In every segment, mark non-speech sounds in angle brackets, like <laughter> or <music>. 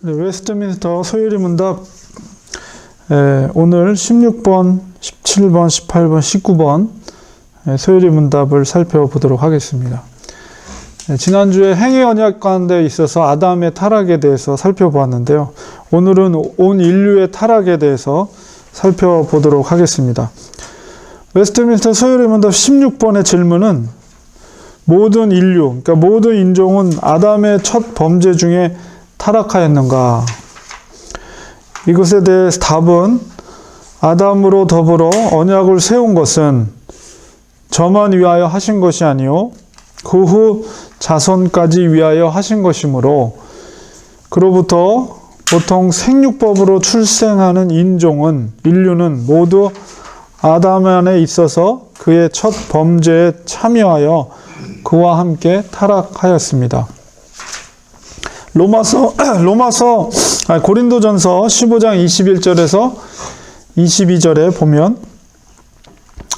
네, 웨스트민스터 소유리 문답 에, 오늘 16번, 17번, 18번, 19번 에, 소유리 문답을 살펴보도록 하겠습니다. 에, 지난주에 행위 언약 가운데 있어서 아담의 타락에 대해서 살펴보았는데요. 오늘은 온 인류의 타락에 대해서 살펴보도록 하겠습니다. 웨스트민스터 소유리 문답 16번의 질문은 모든 인류, 그러니까 모든 인종은 아담의 첫 범죄 중에 타락하였는가? 이것에 대해서 답은 아담으로 더불어 언약을 세운 것은 저만 위하여 하신 것이 아니요 그 후 자손까지 위하여 하신 것이므로 그로부터 보통 생육법으로 출생하는 인종은 인류는 모두 아담 안에 있어서 그의 첫 범죄에 참여하여 그와 함께 타락하였습니다. 로마서 <clears throat> 로마서 아니, 고린도전서 15장 21절에서 22절에 보면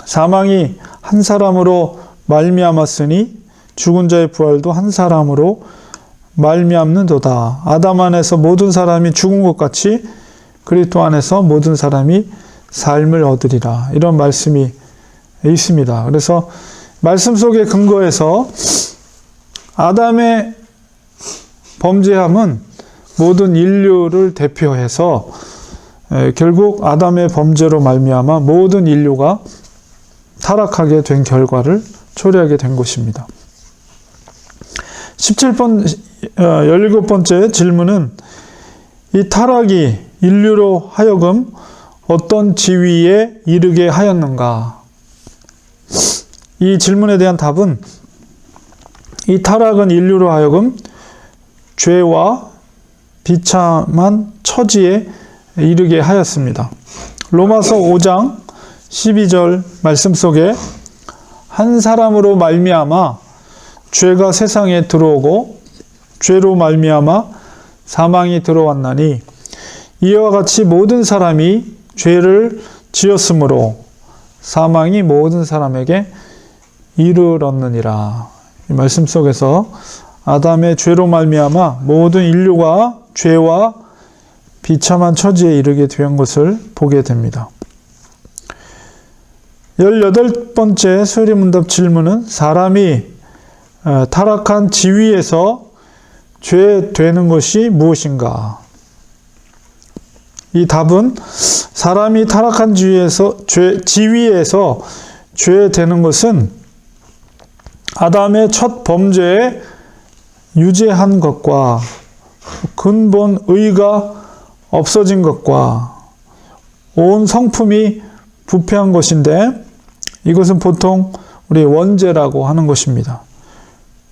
사망이 한 사람으로 말미암았으니 죽은 자의 부활도 한 사람으로 말미암는도다. 아담 안에서 모든 사람이 죽은 것 같이 그리스도 안에서 모든 사람이 삶을 얻으리라. 이런 말씀이 있습니다. 그래서 말씀 속의 근거에서 아담의 범죄함은 모든 인류를 대표해서 에, 결국 아담의 범죄로 말미암아 모든 인류가 타락하게 된 결과를 초래하게 된 것입니다. 17번, 17번째 질문은 이 타락이 인류로 하여금 어떤 지위에 이르게 하였는가? 이 질문에 대한 답은 이 타락은 인류로 하여금 죄와 비참한 처지에 이르게 하였습니다. 로마서 5장 12절 말씀 속에 한 사람으로 말미암아 죄가 세상에 들어오고 죄로 말미암아 사망이 들어왔나니 이와 같이 모든 사람이 죄를 지었으므로 사망이 모든 사람에게 이르렀느니라. 이 말씀 속에서 아담의 죄로 말미암아 모든 인류가 죄와 비참한 처지에 이르게 된 것을 보게 됩니다. 18번째 수리문답 질문은 사람이 어, 타락한 지위에서 죄 되는 것이 무엇인가? 이 답은 사람이 타락한 지위에서 죄, 지위에서 죄 되는 것은 아담의 첫 범죄에 유죄한 것과 근본 의가 없어진 것과 온 성품이 부패한 것인데 이것은 보통 우리 원죄라고 하는 것입니다.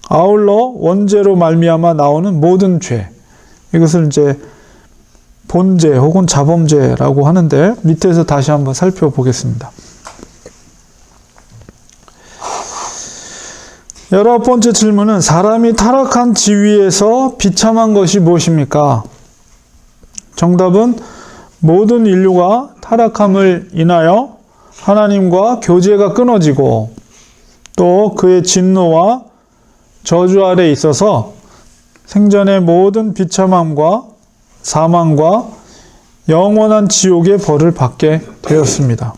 아울러 원죄로 말미암아 나오는 모든 죄 이것을 이제 본죄 혹은 자범죄라고 하는데 밑에서 다시 한번 살펴보겠습니다. 열아홉 번째 질문은 사람이 타락한 지위에서 비참한 것이 무엇입니까? 정답은 모든 인류가 타락함을 인하여 하나님과 교제가 끊어지고 또 그의 진노와 저주 아래 있어서 생전의 모든 비참함과 사망과 영원한 지옥의 벌을 받게 되었습니다.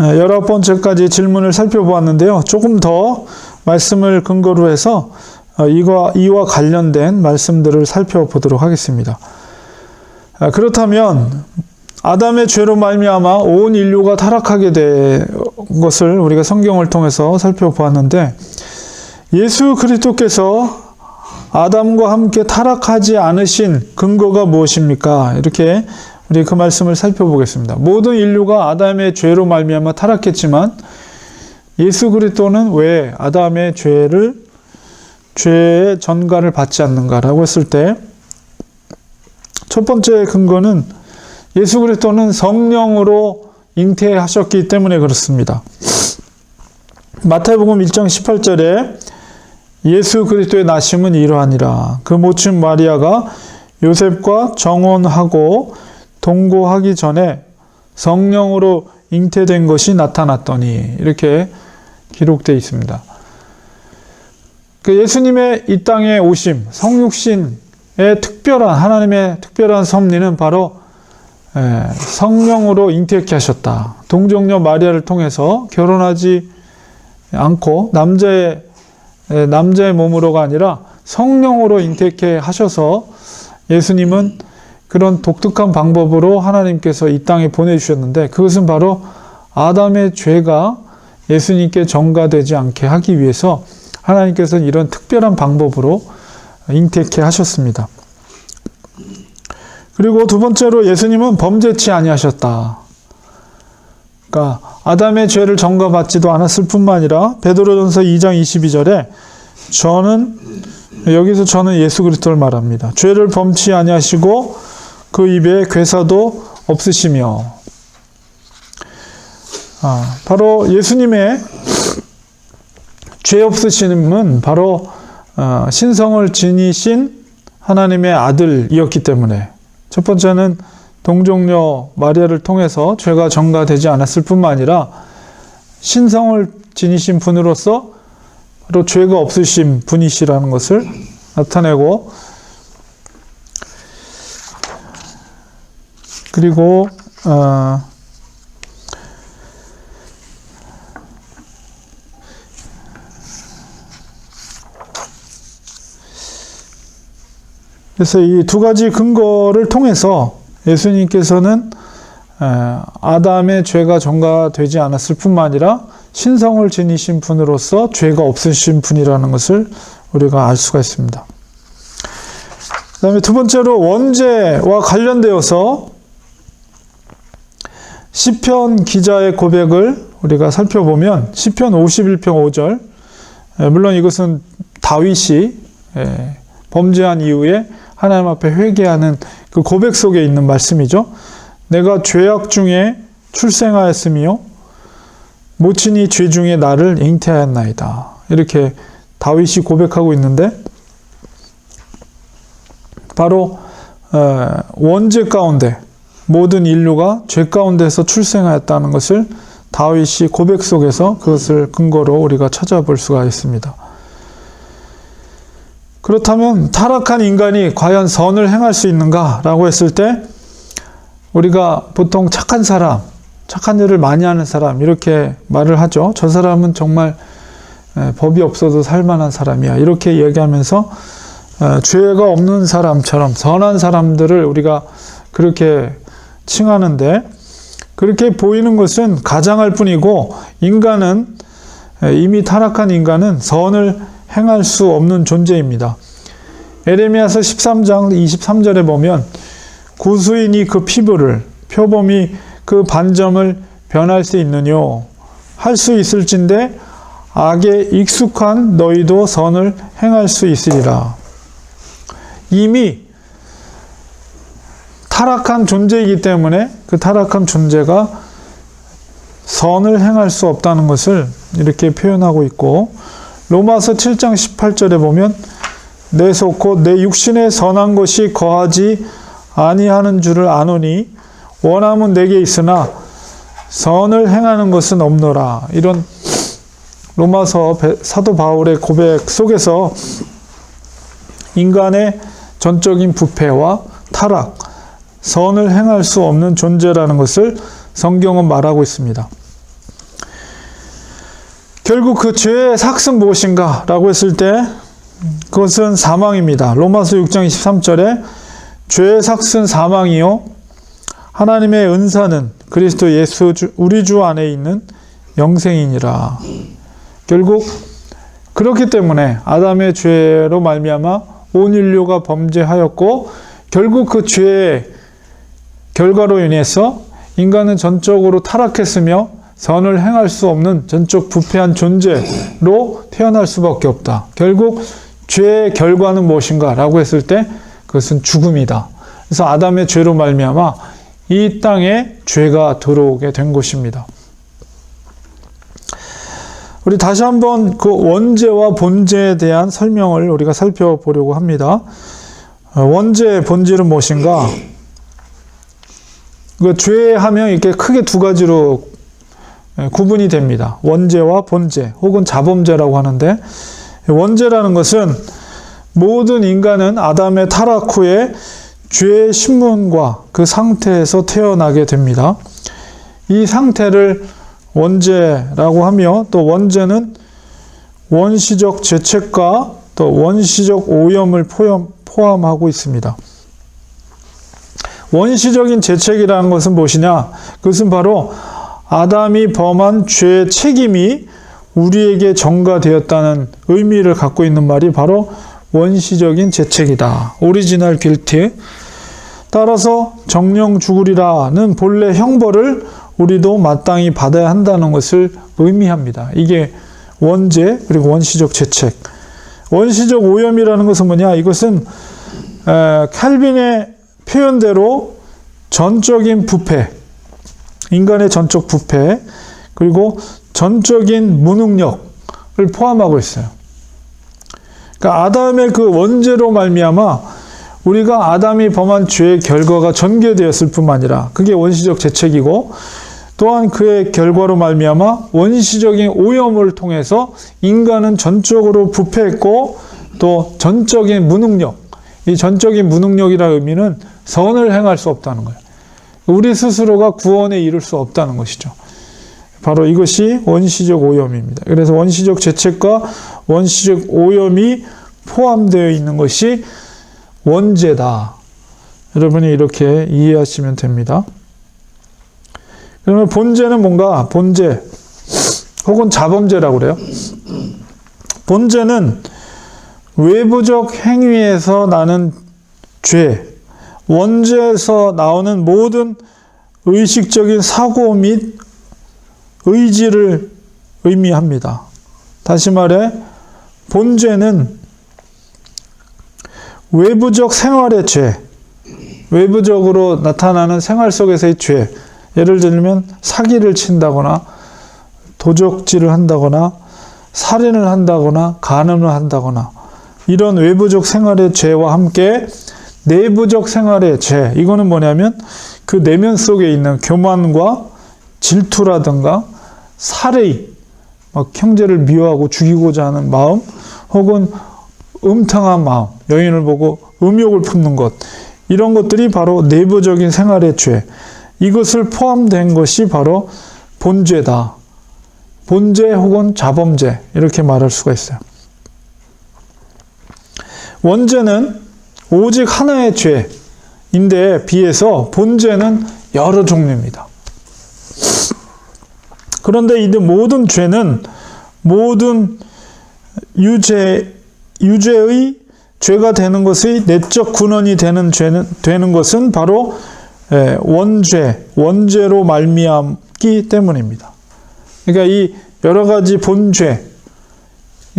열아홉 번째까지 질문을 살펴보았는데요. 조금 더 말씀을 근거로 해서 어, 이와, 이와 관련된 말씀들을 살펴보도록 하겠습니다. 아, 그렇다면 아담의 죄로 말미암아 온 인류가 타락하게 된 것을 우리가 성경을 통해서 살펴보았는데 예수 그리스도께서 아담과 함께 타락하지 않으신 근거가 무엇입니까? 이렇게 우리 그 말씀을 살펴보겠습니다. 모든 인류가 아담의 죄로 말미암아 타락했지만 예수 그리스도는 왜 아담의 죄를 죄의 전가를 받지 않는가라고 했을 때 첫 번째 근거는 예수 그리스도는 성령으로 잉태하셨기 때문에 그렇습니다. 마태복음 1장 18절에 예수 그리스도의 나심은 이러하니라. 그 모친 마리아가 요셉과 정혼하고 동거하기 전에 성령으로 잉태된 것이 나타났더니 이렇게 기록되어 있습니다. 그 예수님의 이 땅에 오심, 성육신의 특별한 하나님의 특별한 섭리는 바로 예, 성령으로 잉태케 하셨다. 동정녀 마리아를 통해서 결혼하지 않고 남자의 예, 남자의 몸으로가 아니라 성령으로 잉태케 하셔서 예수님은 그런 독특한 방법으로 하나님께서 이 땅에 보내주셨는데 그것은 바로 아담의 죄가 예수님께 전가되지 않게 하기 위해서 하나님께서는 이런 특별한 방법으로 잉태케 하셨습니다. 그리고 두 번째로 예수님은 범죄치 아니하셨다. 그러니까 아담의 죄를 전가받지도 않았을 뿐만 아니라 베드로전서 2장 22절에 저는 여기서 저는 예수 그리스도를 말합니다. 죄를 범치 아니하시고 그 입에 괴사도 없으시며. 아, 바로 예수님의 죄 없으심은 바로 어, 신성을 지니신 하나님의 아들이었기 때문에. 첫 번째는 동정녀 마리아를 통해서 죄가 전가되지 않았을 뿐만 아니라 신성을 지니신 분으로서 바로 죄가 없으신 분이시라는 것을 나타내고 그리고 어, 그래서 이 두 가지 근거를 통해서 예수님께서는 에, 아담의 죄가 전가되지 않았을 뿐만 아니라 신성을 지니신 분으로서 죄가 없으신 분이라는 것을 우리가 알 수가 있습니다. 그 다음에 두 번째로 원죄와 관련되어서 시편 기자의 고백을 우리가 살펴보면 시편 51편 5절 에, 물론 이것은 다윗이 에, 범죄한 이후에 하나님 앞에 회개하는 그 고백 속에 있는 말씀이죠. 내가 죄악 중에 출생하였으며 모친이 죄 중에 나를 잉태하였나이다. 이렇게 다윗이 고백하고 있는데 바로 어, 원죄 가운데 모든 인류가 죄 가운데서 출생하였다는 것을 다윗이 고백 속에서 그것을 근거로 우리가 찾아볼 수가 있습니다. 그렇다면 타락한 인간이 과연 선을 행할 수 있는가라고 했을 때 우리가 보통 착한 사람, 착한 일을 많이 하는 사람 이렇게 말을 하죠. 저 사람은 정말 법이 없어도 살만한 사람이야. 이렇게 얘기하면서 죄가 없는 사람처럼 선한 사람들을 우리가 그렇게 칭하는데 그렇게 보이는 것은 가장할 뿐이고 인간은 이미 타락한 인간은 선을 행할 수 없는 존재입니다. 에레미야서 13장 23절에 보면 구수인이 그 피부를 표범이 그 반점을 변할 수 있느뇨 할 수 있을진데 악에 익숙한 너희도 선을 행할 수 있으리라. 이미 타락한 존재이기 때문에 그 타락한 존재가 선을 행할 수 없다는 것을 이렇게 표현하고 있고 로마서 7장 18절에 보면 내속곧내 육신에 선한 것이 거하지 아니하는 줄을 아노니 원함은 내게 있으나 선을 행하는 것은 없노라. 이런 로마서 사도 바울의 고백 속에서 인간의 전적인 부패와 타락, 선을 행할 수 없는 존재라는 것을 성경은 말하고 있습니다. 결국 그 죄의 삭은 무엇인가? 라고 했을 때 그것은 사망입니다. 로마서 6장 23절에 죄의 삭은 사망이요. 하나님의 은사는 그리스도 예수 주, 우리 주 안에 있는 영생이니라. 결국 그렇기 때문에 아담의 죄로 말미암아 온 인류가 범죄하였고 결국 그 죄의 결과로 인해서 인간은 전적으로 타락했으며 선을 행할 수 없는 전적 부패한 존재로 태어날 수밖에 없다. 결국 죄의 결과는 무엇인가? 라고 했을 때 그것은 죽음이다. 그래서 아담의 죄로 말미암아 이 땅에 죄가 들어오게 된 것입니다. 우리 다시 한번 그 원죄와 본죄에 대한 설명을 우리가 살펴보려고 합니다. 어, 원죄, 본질은 무엇인가? 그 죄하면 이렇게 크게 두 가지로 구분이 됩니다. 원죄와 본죄 혹은 자범죄라고 하는데 원죄라는 것은 모든 인간은 아담의 타락 후에 죄의 신분과 그 상태에서 태어나게 됩니다. 이 상태를 원죄라고 하며 또 원죄는 원시적 죄책과 또 원시적 오염을 포함, 포함하고 있습니다. 원시적인 죄책이라는 것은 무엇이냐? 그것은 바로 아담이 범한 죄의 책임이 우리에게 전가되었다는 의미를 갖고 있는 말이 바로 원시적인 죄책이다. 오리지널 길티. 따라서 정령 죽으리라는 본래 형벌을 우리도 마땅히 받아야 한다는 것을 의미합니다. 이게 원죄 그리고 원시적 죄책. 원시적 오염이라는 것은 뭐냐? 이것은 에, 칼빈의 표현대로 전적인 부패, 인간의 전적 부패, 그리고 전적인 무능력을 포함하고 있어요. 그러니까 아담의 그 원죄로 말미암아 우리가 아담이 범한 죄의 결과가 전개되었을 뿐만 아니라 그게 원시적 죄책이고 또한 그의 결과로 말미암아 원시적인 오염을 통해서 인간은 전적으로 부패했고 또 전적인 무능력 이 전적인 무능력이라는 의미는 선을 행할 수 없다는 거예요. 우리 스스로가 구원에 이를 수 없다는 것이죠. 바로 이것이 원시적 오염입니다. 그래서 원시적 죄책과 원시적 오염이 포함되어 있는 것이 원죄다. 여러분이 이렇게 이해하시면 됩니다. 그러면 본죄는 뭔가 본죄 혹은 자범죄라고 그래요. 본죄는 외부적 행위에서 나는 죄, 원죄에서 나오는 모든 의식적인 사고 및 의지를 의미합니다. 다시 말해, 본죄는 외부적 생활의 죄, 외부적으로 나타나는 생활 속에서의 죄, 예를 들면 사기를 친다거나 도적질을 한다거나 살인을 한다거나 간음을 한다거나 이런 외부적 생활의 죄와 함께 내부적 생활의 죄, 이거는 뭐냐면 그 내면 속에 있는 교만과 질투라든가 살해, 막 형제를 미워하고 죽이고자 하는 마음, 혹은 음탕한 마음, 여인을 보고 음욕을 품는 것, 이런 것들이 바로 내부적인 생활의 죄. 이것을 포함된 것이 바로 본죄다. 본죄 혹은 자범죄, 이렇게 말할 수가 있어요. 원죄는 오직 하나의 죄인데 비해서 본죄는 여러 종류입니다. 그런데 이 모든 죄는 모든 유죄 유죄의 죄가 되는 것의 내적 근원이 되는 죄는 되는 것은 바로 예, 원죄, 원죄로 말미암기 때문입니다. 그러니까 이 여러 가지 본죄,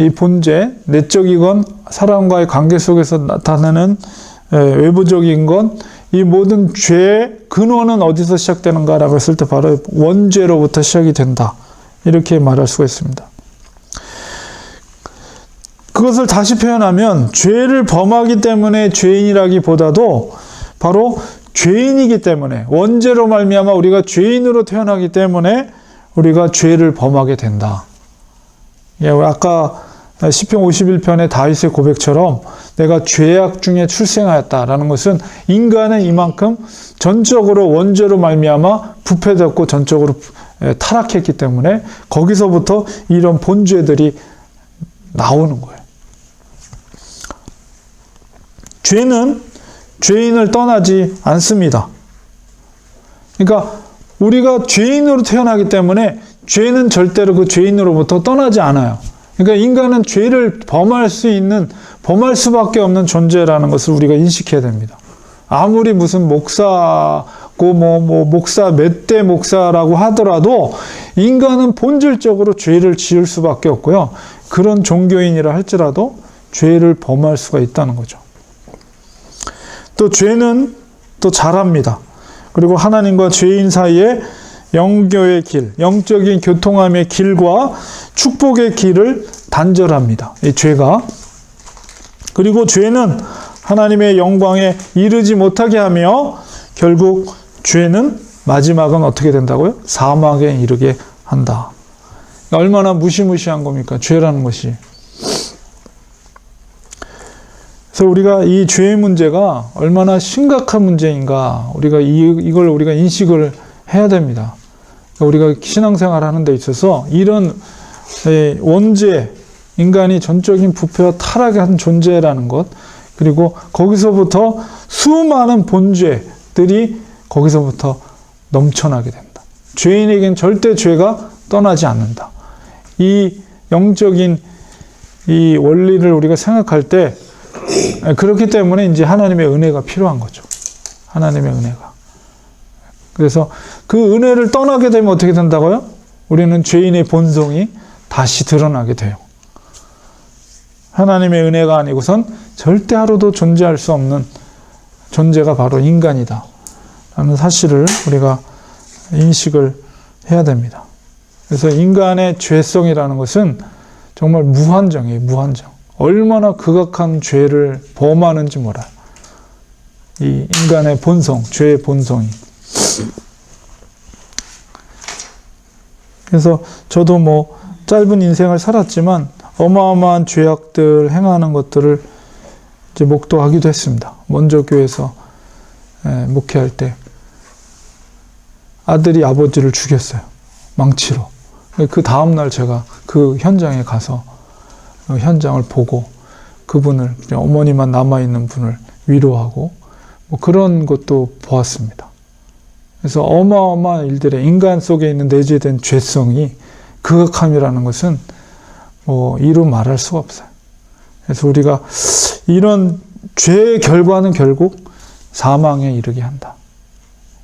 이 본죄, 내적이건 사람과의 관계 속에서 나타나는 예, 외부적인 건 이 모든 죄의 근원은 어디서 시작되는가라고 했을 때 바로 원죄로부터 시작이 된다. 이렇게 말할 수가 있습니다. 그것을 다시 표현하면 죄를 범하기 때문에 죄인이라기보다도 바로 죄인이기 때문에 원죄로 말미암아 우리가 죄인으로 태어나기 때문에 우리가 죄를 범하게 된다. 예, 아까 시편 51편의 다윗의 고백처럼 내가 죄악 중에 출생하였다라는 것은 인간은 이만큼 전적으로 원죄로 말미암아 부패되었고 전적으로 타락했기 때문에 거기서부터 이런 본죄들이 나오는 거예요. 죄는 죄인을 떠나지 않습니다. 그러니까 우리가 죄인으로 태어나기 때문에 죄는 절대로 그 죄인으로부터 떠나지 않아요. 그러니까 인간은 죄를 범할 수 있는, 범할 수밖에 없는 존재라는 것을 우리가 인식해야 됩니다. 아무리 무슨 목사고, 뭐, 뭐, 목사, 몇 대 목사라고 하더라도 인간은 본질적으로 죄를 지을 수밖에 없고요. 그런 종교인이라 할지라도 죄를 범할 수가 있다는 거죠. 또 죄는 또 잘합니다. 그리고 하나님과 죄인 사이에 영교의 길, 영적인 교통함의 길과 축복의 길을 단절합니다. 이 죄가. 그리고 죄는 하나님의 영광에 이르지 못하게 하며 결국 죄는 마지막은 어떻게 된다고요? 사망에 이르게 한다. 얼마나 무시무시한 겁니까? 죄라는 것이. 그래서 우리가 이 죄의 문제가 얼마나 심각한 문제인가 우리가 이, 이걸 우리가 인식을 해야 됩니다. 우리가 신앙생활 하는 데 있어서 이런 예, 원죄, 인간이 전적인 부패와 타락의 한 존재라는 것, 그리고 거기서부터 수많은 본죄들이 거기서부터 넘쳐나게 된다. 죄인에겐 절대 죄가 떠나지 않는다. 이 영적인 이 원리를 우리가 생각할 때 예, 그렇기 때문에 이제 하나님의 은혜가 필요한 거죠. 하나님의 은혜가. 그래서 그 은혜를 떠나게 되면 어떻게 된다고요? 우리는 죄인의 본성이 다시 드러나게 돼요. 하나님의 은혜가 아니고선 절대 하루도 존재할 수 없는 존재가 바로 인간이다. 라는 사실을 우리가 인식을 해야 됩니다. 그래서 인간의 죄성이라는 것은 정말 무한정이에요, 무한정. 얼마나 극악한 죄를 범하는지 몰라요. 이 인간의 본성, 죄의 본성이. 그래서 저도 뭐 짧은 인생을 살았지만 어마어마한 죄악들 행하는 것들을 이제 목도하기도 했습니다. 먼저 교회에서 예, 목회할 때 아들이 아버지를 죽였어요. 망치로. 그 다음날 제가 그 현장에 가서 그 현장을 보고 그분을 어머니만 남아있는 분을 위로하고 뭐 그런 것도 보았습니다. 그래서 어마어마한 일들에 인간 속에 있는 내재된 죄성이 극악함이라는 것은 뭐 이루 말할 수가 없어요. 그래서 우리가 이런 죄의 결과는 결국 사망에 이르게 한다.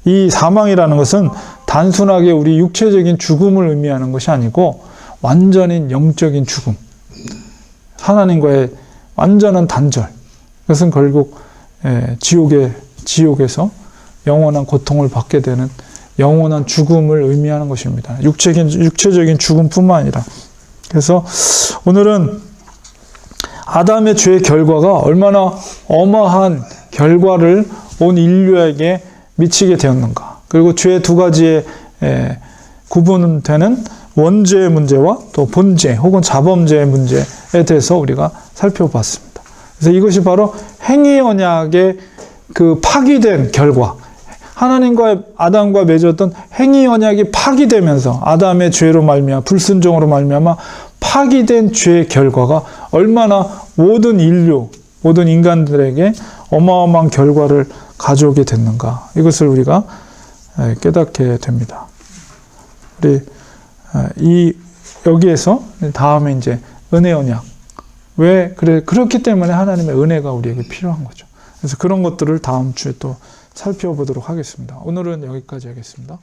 이 사망이라는 것은 단순하게 우리 육체적인 죽음을 의미하는 것이 아니고 완전인 영적인 죽음. 하나님과의 완전한 단절. 그것은 결국 예, 지옥의 지옥에서 영원한 고통을 받게 되는 영원한 죽음을 의미하는 것입니다. 육체적인 육체적인 죽음뿐만 아니라 그래서 오늘은 아담의 죄의 결과가 얼마나 어마한 결과를 온 인류에게 미치게 되었는가. 그리고 죄의 두 가지의 에, 구분되는 원죄의 문제와 또 본죄 혹은 자범죄의 문제에 대해서 우리가 살펴봤습니다. 그래서 이것이 바로 행위 언약의 그 파기된 결과, 하나님과 아담과 맺었던 행위 언약이 파기되면서 아담의 죄로 말미암아 불순종으로 말미암아 파기된 죄의 결과가 얼마나 모든 인류, 모든 인간들에게 어마어마한 결과를 가져오게 됐는가 이것을 우리가 깨닫게 됩니다. 우리 이 여기에서 다음에 이제 은혜 언약 왜 그래 그렇기 때문에 하나님의 은혜가 우리에게 필요한 거죠. 그래서 그런 것들을 다음 주에 또 살펴보도록 하겠습니다. 오늘은 여기까지 하겠습니다.